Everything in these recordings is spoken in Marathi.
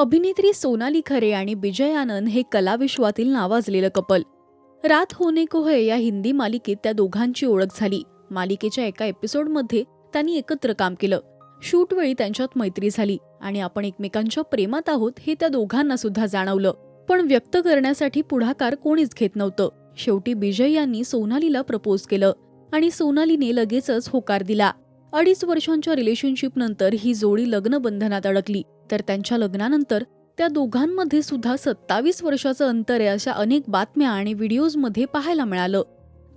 अभिनेत्री सोनाली खरे आणि विजय आनंद हे कलाविश्वातील नावाजलेलं कपल. रात होने को है या हिंदी मालिकेत त्या दोघांची ओळख झाली. मालिकेच्या एका एपिसोडमध्ये त्यांनी एकत्र काम केलं. शूटवेळी त्यांच्यात मैत्री झाली आणि आपण एकमेकांच्या प्रेमात आहोत हे त्या दोघांना सुद्धा जाणवलं. पण व्यक्त करण्यासाठी पुढाकार कोणीच घेत नव्हतं. शेवटी विजय यांनी सोनालीला प्रपोज केलं आणि सोनालीने लगेचच होकार दिला. अडीच वर्षांच्या रिलेशनशिप नंतर ही जोडी लग्न बंधनात अडकली. तर त्यांच्या लग्नानंतर त्या दोघांमध्ये सुद्धा सत्तावीस वर्षाचं अंतर आहे अशा अनेक बातम्या आणि व्हिडिओजमध्ये पाहायला मिळालं.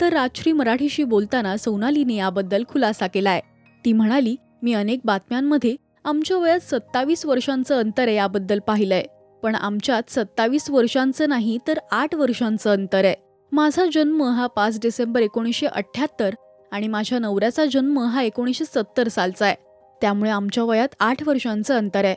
तर राजश्री मराठीशी बोलताना सोनालीने याबद्दल खुलासा केलाय. ती म्हणाली मी अनेक बातम्यांमध्ये आमच्या वयात सत्तावीस वर्षांचं अंतर आहे याबद्दल पाहिलंय. पण आमच्यात सत्तावीस वर्षांचं नाही तर आठ वर्षांचं अंतर आहे. माझा जन्म हा पाच डिसेंबर एकोणीसशे अठ्ठ्याहत्तर आणि माझ्या नवऱ्याचा जन्म हा एकोणीसशे सत्तर सालचा आहे. त्यामुळे आमच्या वयात आठ वर्षांचं अंतर आहे.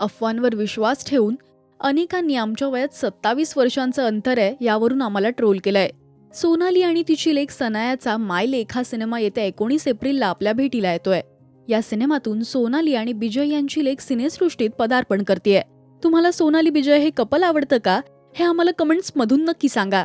अफवांवर विश्वास ठेवून अनेकांनी आमच्या वयात सत्तावीस वर्षांचं अंतर आहे यावरून आम्हाला ट्रोल केलंय. सोनाली आणि तिची लेख सनायाचा माय लेख हा सिनेमा येत्या एकोणीस एप्रिलला आपल्या भेटीला येतोय. या सिनेमातून सोनाली आणि विजय यांची लेख सिनेसृष्टीत पदार्पण करतेय. तुम्हाला सोनाली विजय हे कपल आवडतं का? हे आम्हाला कमेंट्स मधून नक्की सांगा.